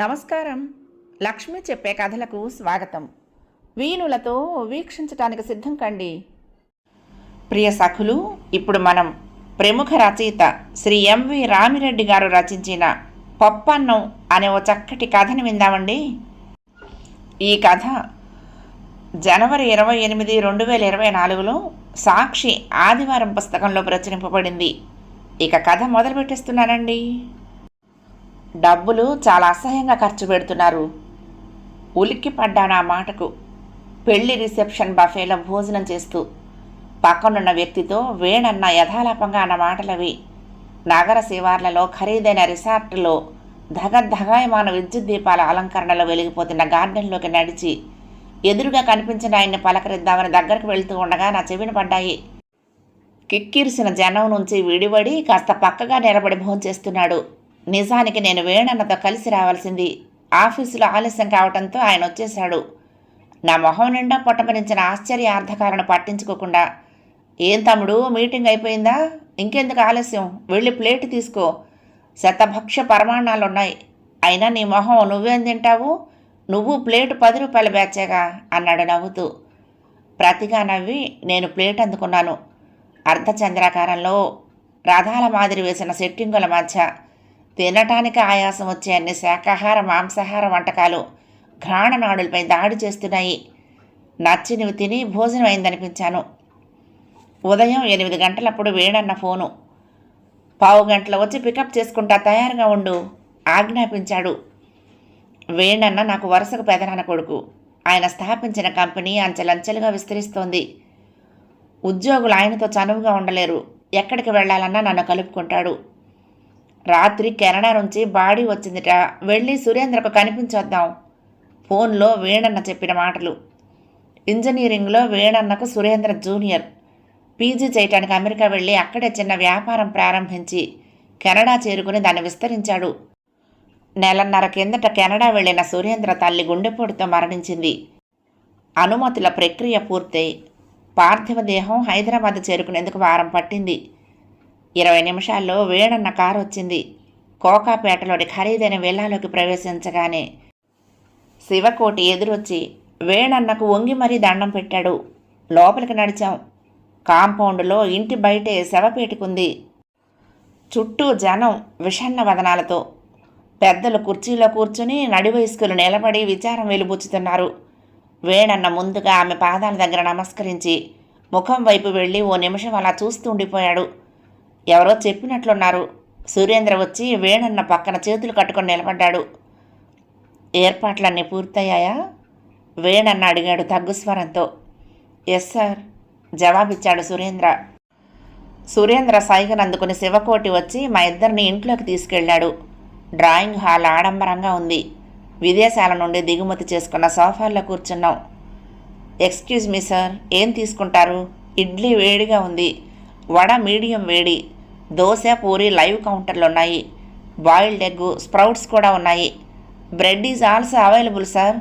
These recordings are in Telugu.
నమస్కారం. లక్ష్మి చెప్పే కథలకు స్వాగతం. వీణులతో వీక్షించటానికి సిద్ధం కండి. ప్రియ సఖులు ఇప్పుడు మనం ప్రముఖ రచయిత శ్రీ ఎంవి రామిరెడ్డి గారు రచించిన పప్పన్నం అనే ఓ చక్కటి కథని విందామండి. ఈ కథ జనవరి ఇరవై ఎనిమిది రెండు వేల ఇరవై నాలుగులో సాక్షి ఆదివారం పుస్తకంలో ప్రచురింపబడింది. ఇక కథ మొదలు పెట్టేస్తున్నానండి డబ్బులు చాలా అసహ్యంగా ఖర్చు పెడుతున్నారు. ఉలిక్కి పడ్డాను ఆ మాటకు. పెళ్ళి రిసెప్షన్ బఫేలో భోజనం చేస్తూ పక్కనున్న వ్యక్తితో వేణన్న యథాలాపంగా అన్న మాటలవి. నగర శివార్లలో ఖరీదైన రిసార్ట్లో ధగధగాయమాన విద్యుత్ దీపాల అలంకరణలో వెలిగిపోతున్న గార్డెన్లోకి నడిచి ఎదురుగా కనిపించిన ఆయన్ని పలకరిద్దామని దగ్గరకు వెళ్తూ ఉండగా నా చెవిన పడ్డాయి. కిక్కిరిసిన జనం నుంచి విడివడి కాస్త పక్కగా నిలబడి భోంచేస్తున్నాడు. నిజానికి నేను వేణన్నతో కలిసి రావాల్సింది ఆఫీసులో ఆలస్యం కావడంతో ఆయన వచ్చేశాడు. నా మొహం నిండా పొట్టమరించిన ఆశ్చర్య అర్థకాలను పట్టించుకోకుండా ఏం తమ్ముడు మీటింగ్ అయిపోయిందా? ఇంకెందుకు ఆలస్యం? వెళ్ళి ప్లేట్ తీసుకో. శతభక్ష పరమాణాలు ఉన్నాయి అయినా నీ మొహం నువ్వేం తింటావు? నువ్వు ప్లేటు పది రూపాయల బ్యాచేగా? అన్నాడు నవ్వుతూ. ప్రతిగా నవ్వి నేను ప్లేట్ అందుకున్నాను. అర్ధచంద్రాకారంలో రథాల మాదిరి వేసిన సెట్టింగుల మధ్య తినటానికి ఆయాసం వచ్చే అన్ని శాకాహార మాంసాహార వంటకాలు ఘ్రాణనాడులపై దాడి చేస్తున్నాయి. నచ్చినవి తిని భోజనం అయిందనిపించాను. ఉదయం ఎనిమిది గంటలప్పుడు వేణన్న ఫోను. పావు గంటల వచ్చి పికప్ చేసుకుంటా తయారుగా ఉండు ఆజ్ఞాపించాడు. వేణన్న నాకు వరుసకు పెదనాన్న కొడుకు. ఆయన స్థాపించిన కంపెనీ అంచెలంచెలుగా విస్తరిస్తోంది. ఉద్యోగులు ఆయనతో చనువుగా ఉండలేరు. ఎక్కడికి వెళ్ళాలన్నా నన్ను కలుపుకుంటాడు. రాత్రి కెనడా నుంచి బాడీ వచ్చిందిట. వెళ్ళి సురేంద్రకు కనిపించొద్దాం. ఫోన్లో వేణన్న చెప్పిన మాటలు. ఇంజనీరింగ్లో వేణన్నకు సురేంద్ర జూనియర్. పీజీ చేయటానికి అమెరికా వెళ్ళి అక్కడే చిన్న వ్యాపారం ప్రారంభించి కెనడా చేరుకుని దాన్ని విస్తరించాడు. నెలన్నర కిందట కెనడా వెళ్ళిన సురేంద్ర తల్లి గుండెపోటుతో మరణించింది. అనుమతుల ప్రక్రియ పూర్తయి. పార్థివ దేహం హైదరాబాద్ చేరుకునేందుకు వారం పట్టింది. ఇరవై నిమిషాల్లో వేణన్న కారు వచ్చింది. కోకాపేటలోని ఖరీదైన విల్లాలోకి ప్రవేశించగానే శివకోటి ఎదురొచ్చి వేణన్నకు వంగి మరీ దండం పెట్టాడు. లోపలికి నడిచాం. కాంపౌండ్లో ఇంటి బయటే శవపేటికుంది. చుట్టూ జనం విషన్న వదనాలతో పెద్దలు కుర్చీలో కూర్చుని నడివయస్కులు నిలబడి విచారం వెలుబుచ్చుతున్నారు. వేణన్న ముందుగా ఆమె పాదాల దగ్గర నమస్కరించి ముఖం వైపు వెళ్ళి ఓ నిమిషం అలా చూస్తూ ఉండిపోయాడు. ఎవరో చెప్పినట్లున్నారు. సురేంద్ర వచ్చి వేణన్న పక్కన చేతులు కట్టుకొని నిలబడ్డాడు. ఏర్పాట్లన్నీ పూర్తయ్యాయా? వేణన్న అడిగాడు తగ్గు స్వరంతో. ఎస్ సార్ జవాబిచ్చాడు సురేంద్ర సురేంద్ర సైగన్ అందుకుని శివకోటి వచ్చి మా ఇద్దరిని ఇంట్లోకి తీసుకెళ్ళాడు. డ్రాయింగ్ హాల్ ఆడంబరంగా ఉంది. విదేశాల నుండి దిగుమతి చేసుకున్న సోఫాల్లో కూర్చున్నాం. ఎక్స్క్యూజ్ మీ సార్ ఏం తీసుకుంటారు? ఇడ్లీ వేడిగా ఉంది. వడ మీడియం వేడి. దోశ పూరి లైవ్ కౌంటర్లు ఉన్నాయి. బాయిల్డ్ ఎగ్ స్ప్రౌట్స్ కూడా ఉన్నాయి. Bread is also available sir.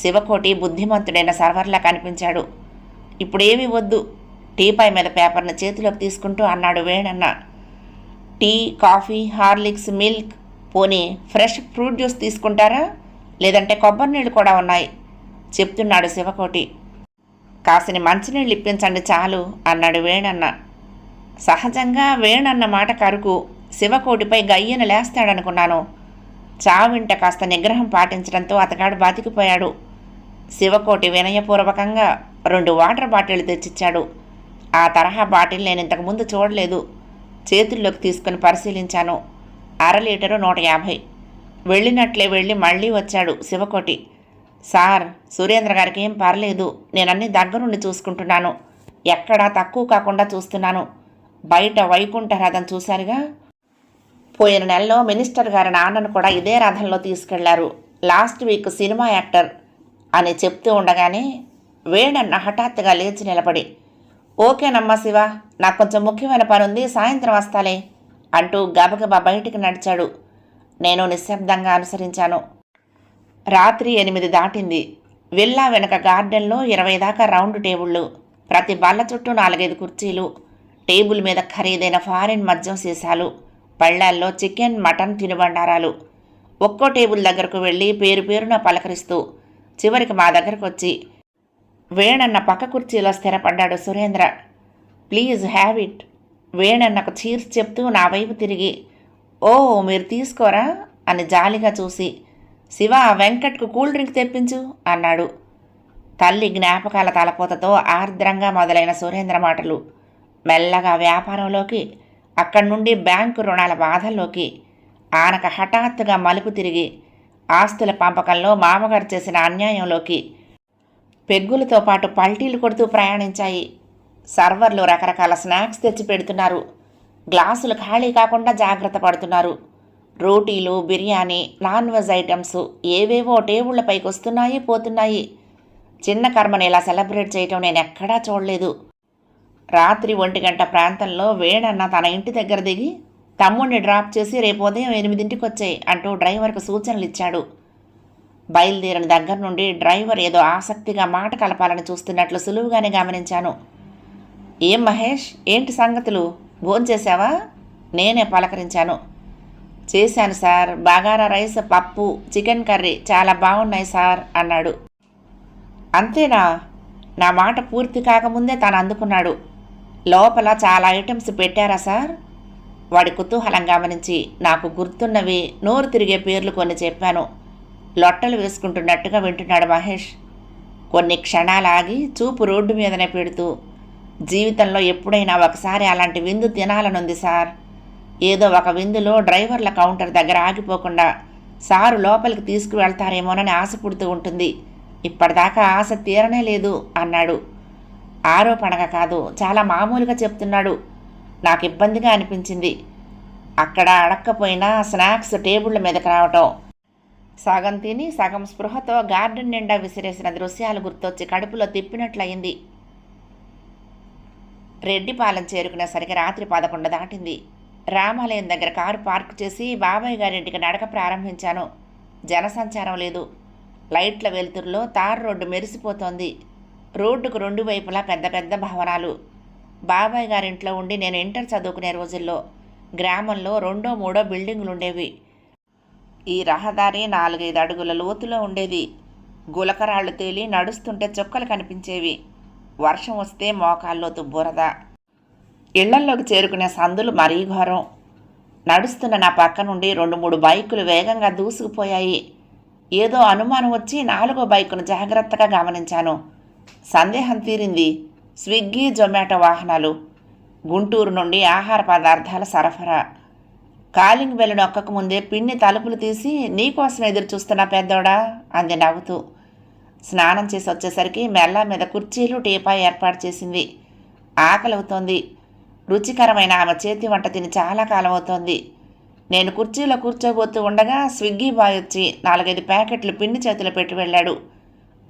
Sivakoti బుద్ధిమంతుడైన సర్వర్లా కనిపించాడు. ఇప్పుడు ఏమీ వద్దు టీపాయ్ మీద పేపర్ను చేతిలోకి తీసుకుంటూ అన్నాడు వేణన్న. టీ కాఫీ హార్లిక్స్ మిల్క్ పోనీ ఫ్రెష్ ఫ్రూట్ జ్యూస్ తీసుకుంటారా? లేదంటే కొబ్బరి నీళ్ళు కూడా ఉన్నాయి. చెప్తున్నాడు శివకోటి. కాసిని మంచినీళ్ళు ఇప్పించండి చాలు అన్నాడు వేణన్న. సహజంగా వేణన్న మాట కరుకు. శివకోటిపై గయ్యన లేస్తాడనుకున్నాను. చావింట కాస్త నిగ్రహం పాటించడంతో అతగాడు బతికిపోయాడు. శివకోటి వినయపూర్వకంగా రెండు వాటర్ బాటిళ్ళు తెచ్చిచ్చాడు. ఆ తరహా బాటిల్ నేను ఇంతకుముందు చూడలేదు. చేతుల్లోకి తీసుకుని పరిశీలించాను. అర లీటరు నూట యాభై. వెళ్ళినట్లే వెళ్ళి మళ్ళీ వచ్చాడు శివకోటి. సార్ సురేంద్ర గారికి ఏం పర్లేదు. నేను అన్ని దగ్గరుండి చూసుకుంటున్నాను. ఎక్కడా తక్కువ కాకుండా చూస్తున్నాను. బయట వైకుంఠ రథం చూశారుగా? పోయిన నెలలో మినిస్టర్ గారి నాన్నను కూడా ఇదే రథంలో తీసుకెళ్ళారు. లాస్ట్ వీక్ సినిమా యాక్టర్ అని చెప్తూ ఉండగానే వేణన్న హఠాత్తుగా లేచి నిలబడి ఓకేనమ్మా శివ నాకు కొంచెం ముఖ్యమైన పని ఉంది సాయంత్రం వస్తాలే అంటూ గబగబా బయటికి నడిచాడు. నేను నిశ్శబ్దంగా అనుసరించాను. రాత్రి ఎనిమిది దాటింది. విల్లా వెనక గార్డెన్లో ఇరవై దాకా రౌండ్ టేబుళ్ళు ప్రతి బల్ల చుట్టూ నాలుగైదు కుర్చీలు టేబుల్ మీద ఖరీదైన ఫారిన్ మద్యం సీసాలు పళ్ళాల్లో చికెన్ మటన్ తినుబండారాలు. ఒక్కో టేబుల్ దగ్గరకు వెళ్ళి పేరు పేరున పలకరిస్తూ చివరికి మా దగ్గరకు వచ్చి వేణన్న పక్క కుర్చీలో స్థిరపడ్డాడు Surendra. Please have it. వేణన్నకు cheers చెప్తూ నా వైపు తిరిగి ఓ మీరు తీసుకోరా అని జాలిగా చూసి శివ వెంకట్కు కూల్ డ్రింక్ తెప్పించు అన్నాడు. తల్లి జ్ఞాపకాల తలపోతతో ఆర్ద్రంగా మొదలైన సురేంద్ర మాటలు మెల్లగా వ్యాపారంలోకి అక్కడి నుండి బ్యాంకు రుణాల బాధల్లోకి ఆనక హఠాత్తుగా మలుపు తిరిగి ఆస్తుల పంపకంలో మామగారు చేసిన అన్యాయంలోకి పెగ్గులతో పాటు పల్టీలు కొడుతూ ప్రయాణించాయి. సర్వర్లు రకరకాల స్నాక్స్ తెచ్చి పెడుతున్నారు. గ్లాసులు ఖాళీ కాకుండా జాగ్రత్త పడుతున్నారు. రోటీలు బిర్యానీ నాన్ వెజ్ ఐటమ్స్ ఏవేవో టేబుళ్ళపైకి వస్తున్నాయి పోతున్నాయి. చిన్న కర్మని ఇలా సెలబ్రేట్ చేయటం నేను ఎక్కడా చూడలేదు. రాత్రి ఒంటి గంట ప్రాంతంలో వేణన్న తన ఇంటి దగ్గర దిగి తమ్ముడిని డ్రాప్ చేసి రేపు ఉదయం ఎనిమిదింటికి వచ్చాయి అంటూ డ్రైవర్కు సూచనలు ఇచ్చాడు. బయలుదేరిన దగ్గర నుండి డ్రైవర్ ఏదో ఆసక్తిగా మాట కలపాలని చూస్తున్నట్లు సులువుగానే గమనించాను. ఏం మహేష్ ఏంటి సంగతులు? భోంచేశావా? నేనే పలకరించాను. చేశాను సార్ బాగారా రైస్ పప్పు చికెన్ కర్రీ చాలా బాగున్నాయి సార్ అన్నాడు. అంతేనా? నా మాట పూర్తి కాకముందే తాను అందుకున్నాడు. లోపల చాలా ఐటమ్స్ పెట్టారా సార్? వాడి కుతూహలం గమనించి నాకు గుర్తున్నవి నోరు తిరిగే పేర్లు కొన్ని చెప్పాను. లొట్టలు వేసుకుంటున్నట్టుగా వింటున్నాడు మహేష్. కొన్ని క్షణాలు ఆగి చూపు రోడ్డు మీదనే పెడుతూ జీవితంలో ఎప్పుడైనా ఒకసారి అలాంటి విందు తినాలనుంది సార్. ఏదో ఒక విందులో డ్రైవర్ల కౌంటర్ దగ్గర ఆగిపోకుండా సారు లోపలికి తీసుకువెళ్తారేమోనని ఆశ పుడుతూ ఉంటుంది. ఇప్పటిదాకా ఆశ తీరనే లేదు అన్నాడు. ఆరోపణగా కాదు చాలా మామూలుగా చెప్తున్నాడు. నాకు ఇబ్బందిగా అనిపించింది. అక్కడ అడక్కపోయినా స్నాక్స్ టేబుళ్ళ మీదకి రావటం. సగం తిని సగం స్పృహతో గార్డెన్ నిండా విసిరేసిన దృశ్యాలు గుర్తొచ్చి కడుపులో తిప్పినట్లయింది. రెడ్డిపాలెం చేరుకునేసరికి రాత్రి పదకొండు దాటింది. రామాలయం దగ్గర కారు పార్క్ చేసి బాబాయ్ గారింటికి నడక ప్రారంభించాను. జనసంచారం లేదు. లైట్ల వెలుతురులో తార్ రోడ్డు మెరిసిపోతోంది. రోడ్డుకు రెండు వైపులా పెద్ద పెద్ద భవనాలు. బాబాయ్ గారింట్లో ఉండి నేను ఇంటర్ చదువుకునే రోజుల్లో గ్రామంలో రెండో మూడో బిల్డింగులు ఉండేవి ఈ రహదారి నాలుగైదు అడుగుల లోతులో ఉండేది. గులకరాళ్ళు తేలి నడుస్తుంటే చుక్కలు కనిపించేవి. వర్షం వస్తే మోకాల్లోతు బురద. ఇళ్ళల్లోకి చేరుకునే సందులు మరీ ఘోరం. నడుస్తున్న నా పక్క నుండి రెండు మూడు బైకులు వేగంగా దూసుకుపోయాయి. ఏదో అనుమానం వచ్చి నాలుగో బైకును జాగ్రత్తగా గమనించాను. సందేహం తీరింది. స్విగ్గీ జొమాటో వాహనాలు గుంటూరు నుండి ఆహార పదార్థాల సరఫరా. కాలింగ్ బెల్ నొక్కకు ముందే పిన్ని తలుపులు తీసి నీకోసం ఎదురు చూస్తున్న పెద్దోడా? అంది నవ్వుతూ. స్నానం చేసి వచ్చేసరికి మెల్ల మీద కుర్చీలు టీపా ఏర్పాటు చేసింది. ఆకలవుతోంది. రుచికరమైన ఆమె చేతి వంట తిని చాలా కాలం అవుతోంది. నేను కుర్చీలో కూర్చోబోతూ ఉండగా స్విగ్గీ బాయ్ వచ్చి నాలుగైదు ప్యాకెట్లు పిండి చేతిలో పెట్టి వెళ్ళాడు.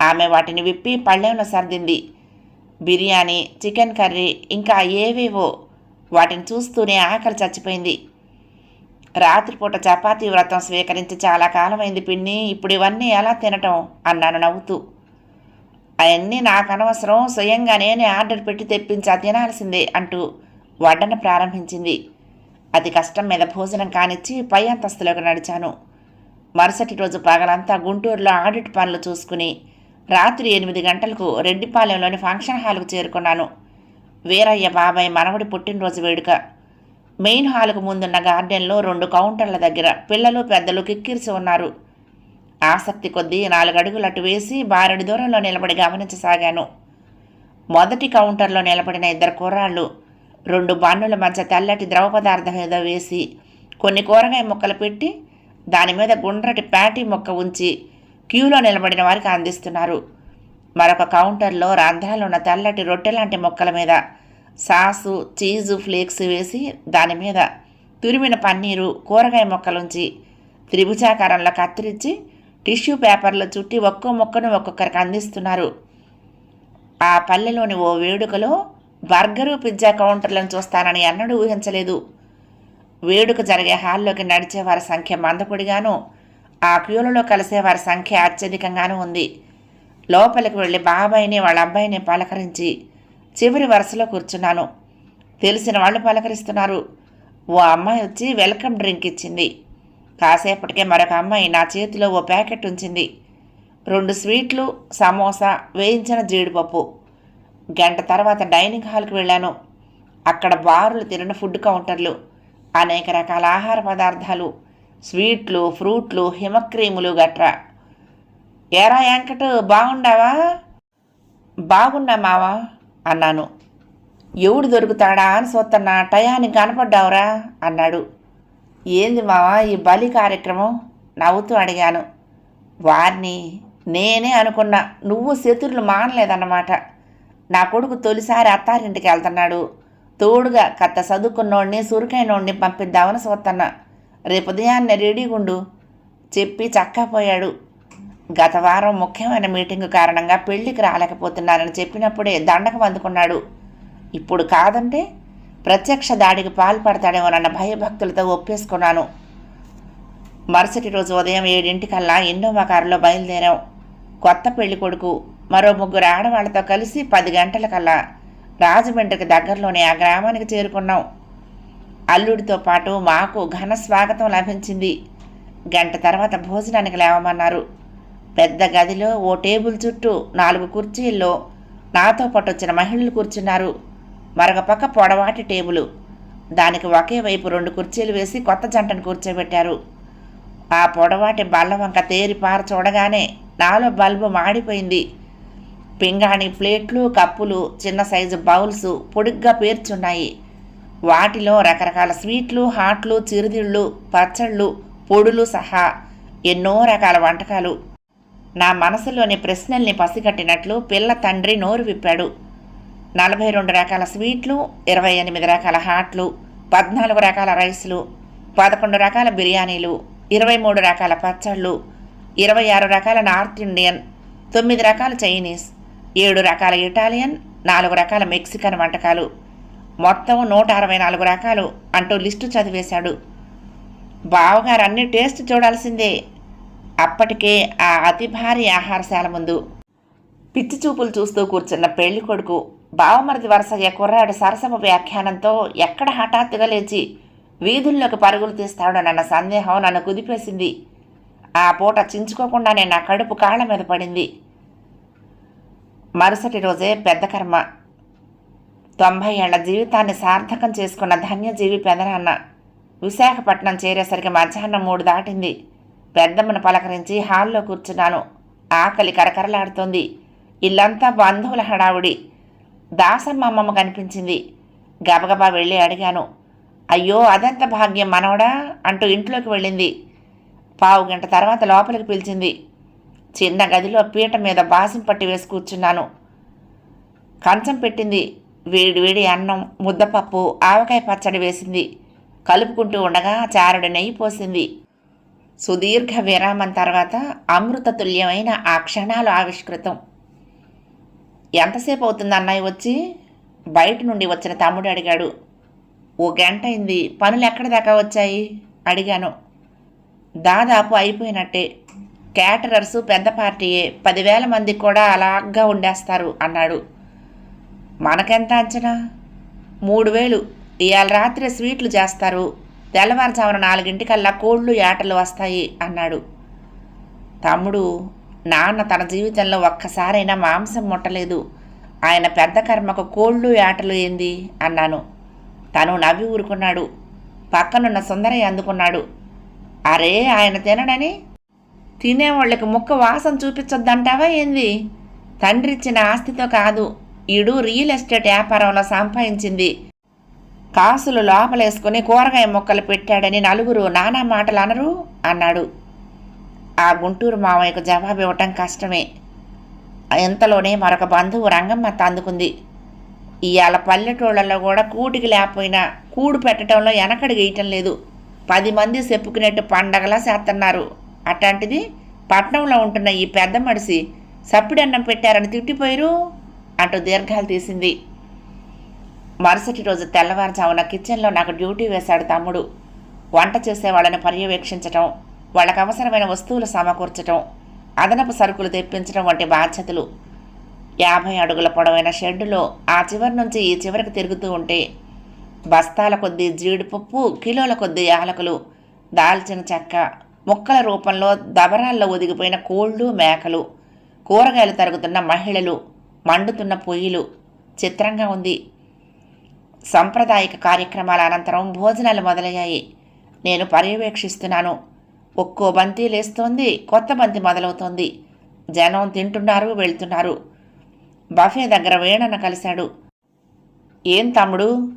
ఆమె వాటిని విప్పి పళ్ళెంలో సర్దింది. బిర్యానీ చికెన్ కర్రీ ఇంకా ఏవేవో వాటిని చూస్తూనే ఆకలి చచ్చిపోయింది. రాత్రిపూట చపాతీ వ్రతం స్వీకరించి చాలా కాలమైంది పిన్ని ఇప్పుడు ఇవన్నీ ఎలా తినటం? అన్నాను నవ్వుతూ. అవన్నీ నాకు అనవసరం స్వయంగా నేనే ఆర్డర్ పెట్టి తెప్పించా తినాల్సిందే అంటూ వడ్డన ప్రారంభించింది. అతి కష్టం మీద భోజనం కానిచ్చి పై అంతస్తులోకి నడిచాను. మరుసటి రోజు పగలంతా గుంటూరులో ఆడిట్ పనులు చూసుకుని రాత్రి ఎనిమిది గంటలకు రెడ్డిపాలెంలోని ఫంక్షన్ హాల్కు చేరుకున్నాను. వీరయ్య బాబాయ్ మనవడి పుట్టినరోజు వేడుక. మెయిన్ హాల్కు ముందున్న గార్డెన్లో రెండు కౌంటర్ల దగ్గర పిల్లలు పెద్దలు కిక్కిరిసి ఉన్నారు. ఆసక్తి కొద్దీ నాలుగడుగులు అటు వేసి బారెడు దూరంలో నిలబడి గమనించసాగాను. మొదటి కౌంటర్లో నిలబడిన ఇద్దరు కూరాళ్ళు రెండు బన్నుల మధ్య తెల్లటి ద్రవ పదార్థం ఏదో వేసి కొన్ని కూరగాయ ముక్కలు పెట్టి దాని మీద గుండ్రటి ప్యాటీ ముక్క ఉంచి క్యూలో నిలబడిన వారికి అందిస్తున్నారు. మరొక కౌంటర్లో రంధ్రాలున్న తెల్లటి రొట్టె లాంటి మీద సాసు చీజు ఫ్లేక్స్ వేసి దాని మీద తురిమిన పన్నీరు కూరగాయ మొక్కలుంచి త్రిభుజాకారంలో కత్తిరించి టిష్యూ పేపర్లో చుట్టి ఒక్కో ముక్కను ఒక్కొక్కరికి అందిస్తున్నారు. ఆ పల్లెలోని ఓ వేడుకలో బర్గరు పిజ్జా కౌంటర్లను చూస్తానని అన్నడూ ఊహించలేదు. వేడుక జరిగే హాల్లోకి నడిచే వారి సంఖ్య మందపొడిగాను ఆ క్యూలలో కలిసే వారి సంఖ్య అత్యధికంగానూ ఉంది. లోపలికి వెళ్ళి బాబాయిని వాళ్ళ అబ్బాయిని పలకరించి చివరి వరుసలో కూర్చున్నాను. తెలిసిన వాళ్ళు పలకరిస్తున్నారు. ఓ అమ్మాయి వచ్చి వెల్కమ్ డ్రింక్ ఇచ్చింది. కాసేపటికే మరొక అమ్మాయి నా చేతిలో ఓ ప్యాకెట్ ఉంచింది. రెండు స్వీట్లు సమోసా వేయించిన జీడిపప్పు. గంట తర్వాత డైనింగ్ హాల్కి వెళ్ళాను. అక్కడ బారులు తిరిగిన ఫుడ్ కౌంటర్లు అనేక రకాల ఆహార పదార్థాలు స్వీట్లు ఫ్రూట్లు హిమక్రీములు గట్రా. ఏరా వెంకట్ బాగుండావా? బాగున్నా మావా? అన్నాను. ఎవడు దొరుకుతాడా అని చూస్తున్నా టయానికి కనపడ్డావురా? అన్నాడు. ఏంది మావా ఈ బలి కార్యక్రమం? నవ్వుతూ అడిగాను. వారిని నేనే అనుకున్నా నువ్వు శత్రులు మానలేదన్నమాట. నా కొడుకు తొలిసారి అత్తారింటికి వెళ్తున్నాడు. తోడుగా కత్త చదువుకున్నోడిని సురుకైనోడిని పంపిద్దామని చూస్తున్నా రేపు ఉదయాన్నే రెడీగుండు చెప్పి చక్కపోయాడు. గత వారం ముఖ్యమైన మీటింగ్ కారణంగా పెళ్ళికి రాలేకపోతున్నానని చెప్పినప్పుడే దండకం అందుకున్నాడు. ఇప్పుడు కాదంటే ప్రత్యక్ష దాడికి పాల్పడతాడేమోనన్న భయభక్తులతో ఒప్పేసుకున్నాను. మరుసటి రోజు ఉదయం ఏడింటికల్లా ఇన్నోమా కారులో బయలుదేరాం. కొత్త పెళ్ళి కొడుకు మరో ముగ్గురు ఆడవాళ్ళతో కలిసి పది గంటలకల్లా రాజమండ్రికి దగ్గరలోనే ఆ గ్రామానికి చేరుకున్నాం. అల్లుడితో పాటు మాకు ఘన స్వాగతం లభించింది. గంట తర్వాత భోజనానికి లేవమన్నారు. పెద్ద గదిలో ఓ టేబుల్ చుట్టూ నాలుగు కుర్చీల్లో నాతో పాటు వచ్చిన మహిళలు కూర్చున్నారు. మరొక పక్క పొడవాటి టేబులు. దానికి ఒకే వైపు రెండు కుర్చీలు వేసి కొత్త జంటను కూర్చోబెట్టారు. ఆ పొడవాటి బల్ల వంక తేరిపార చూడగానే నాలో బల్బు మాడిపోయింది పింగాణి ప్లేట్లు కప్పులు చిన్న సైజు బౌల్స్ పొడుగ్గా పేర్చున్నాయి. వాటిలో రకరకాల స్వీట్లు హాట్లు చిరుదిళ్ళు పచ్చళ్ళు పొడులు సహా ఎన్నో రకాల వంటకాలు. నా మనసులోని ప్రశ్నల్ని పసిగట్టినట్లు పిల్ల తండ్రి నోరు విప్పాడు. నలభై రెండు రకాల స్వీట్లు ఇరవై ఎనిమిది రకాల హాట్లు పద్నాలుగు రకాల రైస్లు పదకొండు రకాల బిర్యానీలు ఇరవై మూడు రకాల పచ్చళ్ళు ఇరవై ఆరు రకాల నార్త్ ఇండియన్ తొమ్మిది రకాల చైనీస్ ఏడు రకాల ఇటాలియన్ నాలుగు రకాల మెక్సికన్ వంటకాలు. మొత్తం నూట అరవై నాలుగు రకాలు అంటూ లిస్టు చదివేశాడు. బావగారు అన్ని టేస్ట్ చూడాల్సిందే. అప్పటికే ఆ అతి భారీ ఆహారశాల ముందు పిచ్చి చూపులు చూస్తూ కూర్చున్న పెళ్ళి కొడుకు బావమరిది వరసయ్య కుర్రాడు సరసమ వ్యాఖ్యానంతో ఎక్కడ హఠాత్తుగా లేచి వీధుల్లోకి పరుగులు తీస్తాడోనన్న సందేహం నన్ను కుదిపేసింది. ఆ పూట చించుకోకుండానే నా కడుపు కాళ్ళ మీద పడింది. మరుసటి రోజే పెద్ద కర్మ. తొంభై ఏళ్ళ జీవితాన్ని సార్థకం చేసుకున్న ధన్యజీవి పెదనాన్న విశాఖపట్నం చేరేసరికి మధ్యాహ్నం మూడు దాటింది. పెద్దమ్మను పలకరించి హాల్లో కూర్చున్నాను. ఆకలి కరకరలాడుతోంది. ఇల్లంతా బంధువుల హడావుడి. దాసమ్మ అమ్మమ్మ కనిపించింది. గబగబా వెళ్ళి అడిగాను. అయ్యో అదంత భాగ్యం మనవడా? అంటూ ఇంట్లోకి వెళ్ళింది. పావు గంట తర్వాత లోపలికి పిలిచింది. చిన్న గదిలో పీట మీద బాసం పట్టి వేసి కూర్చున్నాను. కంచం పెట్టింది. వేడి వేడి అన్నం ముద్దపప్పు ఆవకాయ పచ్చడి వేసింది. కలుపుకుంటూ ఉండగా చారుడు నెయ్యి పోసింది. సుదీర్ఘ విరామం తర్వాత అమృతతుల్యమైన ఆ క్షణాలు ఆవిష్కృతం. ఎంతసేపు అవుతుంది అన్నయ్య వచ్చి? బయట నుండి వచ్చిన తమ్ముడు అడిగాడు. ఓ గంట అయింది. పనులు ఎక్కడి దాకా వచ్చాయి? అడిగాను. దాదాపు అయిపోయినట్టే. క్యాటరర్సు పెద్ద పార్టీయే. పదివేల మంది కూడా అలాగ్గా ఉండేస్తారు అన్నాడు. మనకెంత అంచనా? మూడు వేలు. ఇవాళ రాత్రి స్వీట్లు చేస్తారు. తెల్లవారుజామున నాలుగింటికల్లా కోళ్ళు ఏటలు వస్తాయి అన్నాడు. తమ్ముడు నాన్న తన జీవితంలో ఒక్కసారైనా మాంసం ముట్టలేదు. ఆయన పెద్ద కర్మకు కోళ్ళు ఏటలు ఏంది? అన్నాను. తను నవ్వి ఊరుకున్నాడు. పక్కనున్న సుందరయ్య అందుకున్నాడు. అరే ఆయన తినడని? తినేవాళ్ళకి ముక్క వాసన చూపించొద్దంటావా ఏంది? తండ్రిచ్చిన ఆస్తితో కాదు. ఈడు రియల్ ఎస్టేట్ వ్యాపారంలో సంపాదించింది. కాసులు లోపలేసుకుని కూరగాయ మొక్కలు పెట్టాడని నలుగురు నానా మాటలు అనరు అన్నాడు. ఆ గుంటూరు మామయ్యకు జవాబు ఇవ్వటం కష్టమే. ఇంతలోనే మరొక బంధువు రంగమ్మ అందుకుంది ఇవాళ పల్లెటూళ్ళలో కూడా కూటికి లేకపోయినా కూడు పెట్టడంలో వెనకడి గీయటం లేదు. పది మంది చెప్పుకునేట్టు పండగలా చేస్తున్నారు అట్లాంటిది పట్నంలో ఉంటున్న ఈ పెద్ద మడిసి సప్పిడన్నం పెట్టారని తిట్టిపోయారు. అంటూ దీర్ఘాలు తీసింది. మరుసటి రోజు తెల్లవారుజామున కిచెన్లో నాకు డ్యూటీ వేశాడు తమ్ముడు. వంట చేసే వాళ్ళని పర్యవేక్షించటం వాళ్ళకు అవసరమైన వస్తువులు సమకూర్చటం అదనపు సరుకులు తెప్పించడం వంటి బాధ్యతలు. యాభై అడుగుల పొడవైన షెడ్డులో ఆ చివరి నుంచి ఈ చివరికి తిరుగుతూ ఉంటే బస్తాల కొద్దీ జీడిపప్పు కిలోల కొద్దీ యాలకులు దాల్చిన చెక్క ముక్కల రూపంలో దబరాల్లో ఒదిగిపోయిన కోళ్ళు మేకలు కూరగాయలు తరుగుతున్న మహిళలు మండుతున్న పొయ్యిలు చిత్రంగా ఉంది. సాంప్రదాయిక కార్యక్రమాల అనంతరం భోజనాలు మొదలయ్యాయి. నేను పర్యవేక్షిస్తున్నాను. ఒక్కో బంతి లేస్తోంది కొత్త బంతి మొదలవుతోంది. జనం తింటున్నారు వెళ్తున్నారు. బఫే దగ్గర వేణన కలిశాడు. ఏం తమ్ముడు?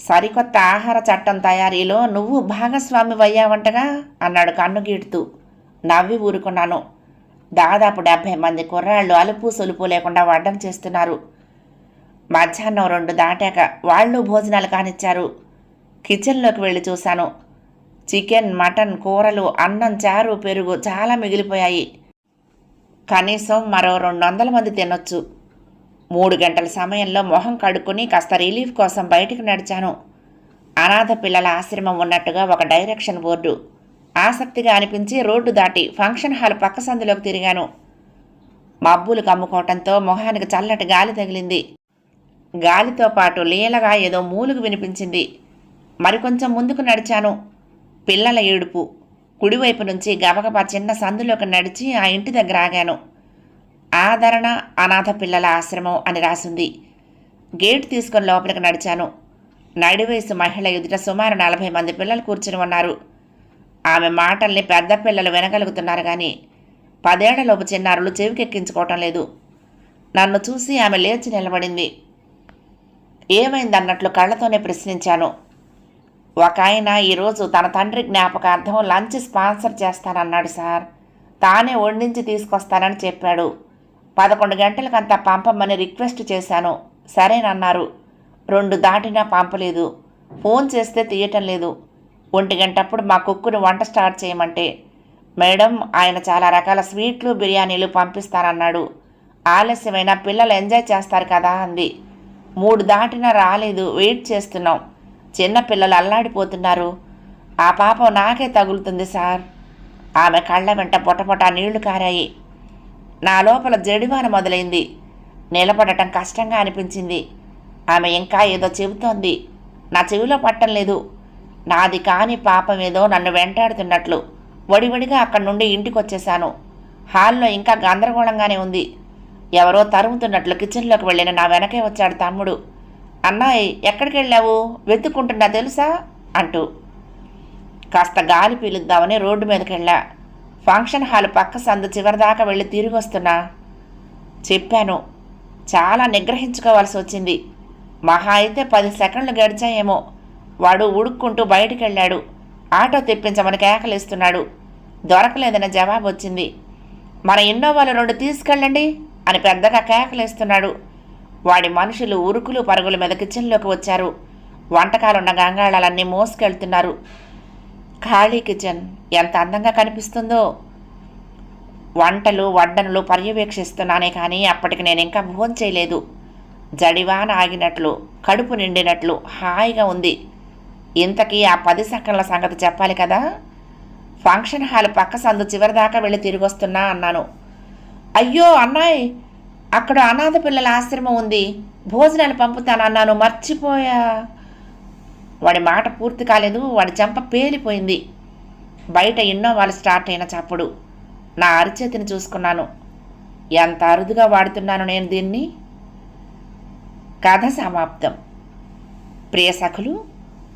సరికొత్త ఆహార చట్టం తయారీలో నువ్వు భాగస్వామి అయ్యావంటగా అన్నాడు కన్ను గీడుతూ నవ్వి ఊరుకున్నాను. దాదాపు డెబ్భై మంది కుర్రాళ్ళు అలుపు సొలుపు లేకుండా వడ్డం చేస్తున్నారు. మధ్యాహ్నం రెండు దాటాక వాళ్ళు భోజనాలు కానిచ్చారు. కిచెన్లోకి వెళ్ళి చూశాను. చికెన్ మటన్ కూరలు అన్నం చారు పెరుగు చాలా మిగిలిపోయాయి. కనీసం మరో రెండు వందల మంది తినొచ్చు. మూడు గంటల సమయంలో మొహం కడుక్కుని కాస్త రిలీఫ్ కోసం బయటికి నడిచాను. అనాథ పిల్లల ఆశ్రమం ఉన్నట్టుగా ఒక డైరెక్షన్ బోర్డు. ఆసక్తిగా అనిపించి రోడ్డు దాటి ఫంక్షన్ హాల్ పక్క సందులోకి తిరిగాను. మబ్బులు కమ్ముకోవటంతో మొహానికి చల్లటి గాలి తగిలింది. గాలితో పాటు లీలగా ఏదో మూలుగు వినిపించింది. మరికొంచెం ముందుకు నడిచాను. పిల్లల ఏడుపు. కుడివైపు నుంచి గబగబా చిన్న సందులోకి నడిచి ఆ ఇంటి దగ్గర ఆగాను. ఆదరణ అనాథ పిల్లల ఆశ్రమం అని రాసింది. గేట్ తీసుకుని లోపలికి నడిచాను. నడివయసు మహిళ ఎదుట సుమారు నలభై మంది పిల్లలు కూర్చుని ఉన్నారు. ఆమె మాటల్ని పెద్ద పిల్లలు వినగలుగుతున్నారు కానీ పదేళ్ళలోపు చిన్నారులు చెవికెక్కించుకోవటం లేదు. నన్ను చూసి ఆమె లేచి నిలబడింది. ఏమైందన్నట్లు కళ్ళతోనే ప్రశ్నించాను. ఒక ఆయన ఈరోజు తన తండ్రి జ్ఞాపకార్థం లంచ్ స్పాన్సర్ చేస్తానన్నాడు సార్. తానే వండించి తీసుకొస్తానని చెప్పాడు. పదకొండు గంటలకంతా పంపమని రిక్వెస్ట్ చేశాను. సరేనన్నారు. రెండు దాటినా పంపలేదు. ఫోన్ చేస్తే తీయటం లేదు. ఒంటి గంటప్పుడు మా కుక్కుని వంట స్టార్ట్ చేయమంటే మేడం ఆయన చాలా రకాల స్వీట్లు బిర్యానీలు పంపిస్తానన్నాడు. ఆలస్యమైన పిల్లలు ఎంజాయ్ చేస్తారు కదా అంది. మూడు దాటినా రాలేదు వెయిట్ చేస్తున్నాం. చిన్న పిల్లలు అల్లాడిపోతున్నారు. ఆ పాపం నాకే తగులుతుంది సార్. ఆమె కళ్ళ వెంట పొటపొట నీళ్ళు కారాయి. నా లోపల జడివాన మొదలైంది. నిలబడటం కష్టంగా అనిపించింది. ఆమె ఇంకా ఏదో చెబుతోంది. నా చెవిలో పట్టం లేదు. నాది కాని పాపం ఏదో నన్ను వెంటాడుతున్నట్లు. వడివడిగా అక్కడి నుండి ఇంటికి వచ్చేశాను హాల్లో ఇంకా గందరగోళంగానే ఉంది. ఎవరో తరుముతున్నట్లు కిచెన్లోకి వెళ్ళిన నా వెనకే వచ్చాడు తమ్ముడు. అన్నాయ్ ఎక్కడికి వెళ్ళావు వెతుక్కుంటున్నా తెలుసా? అంటూ. కాస్త గాలి పీలుద్దామని రోడ్డు మీదకి వెళ్ళా ఫంక్షన్ హాల్ పక్క సందు చివరిదాకా వెళ్ళి తిరిగి వస్తున్నా చెప్పాను చాలా నిగ్రహించుకోవాల్సి వచ్చింది. మహా అయితే పది సెకండ్లు గడిచాయేమో. వాడు ఉడుక్కుంటూ బయటికెళ్ళాడు. ఆటో తెప్పించమని కేకలేస్తున్నాడు దొరకలేదన్న జవాబు వచ్చింది. మన ఇన్నోవాలు రెండు తీసుకెళ్ళండి అని పెద్దగా కేకలేస్తున్నాడు. వాడి మనుషులు ఉరుకులు పరుగుల మీద కిచెన్లోకి వచ్చారు. వంటకాలున్న గంగాళాలన్నీ మోసుకెళ్తున్నారు. ఖాళీ కిచెన్ ఎంత అందంగా కనిపిస్తుందో. వంటలు వడ్డనలు పర్యవేక్షిస్తున్నానే కానీ అప్పటికి నేను ఇంకా భోంచేయలేదు. జడివాన ఆగినట్లు కడుపు నిండినట్లు హాయిగా ఉంది. ఇంతకీ ఆ పది సెకండ్ల సంగతి చెప్పాలి కదా? ఫంక్షన్ హాల్ పక్క సందు చివరిదాకా వెళ్ళి తిరిగి వస్తున్నా అన్నాను. అయ్యో అన్నాయ్ అక్కడ అనాథ పిల్లల ఆశ్రమం ఉంది. భోజనాలు పంపుతానన్నాను. మర్చిపోయా. వాడి మాట పూర్తి కాలేదు. వాడి చెంప పేలిపోయింది. బయట ఎన్నో వాళ్ళు స్టార్ట్ అయిన చప్పుడు. నా అరిచేతిని చూసుకున్నాను. ఎంత అరుదుగా వాడుతున్నాను నేను దీన్ని? కథ సమాప్తం. ప్రియ సఖులు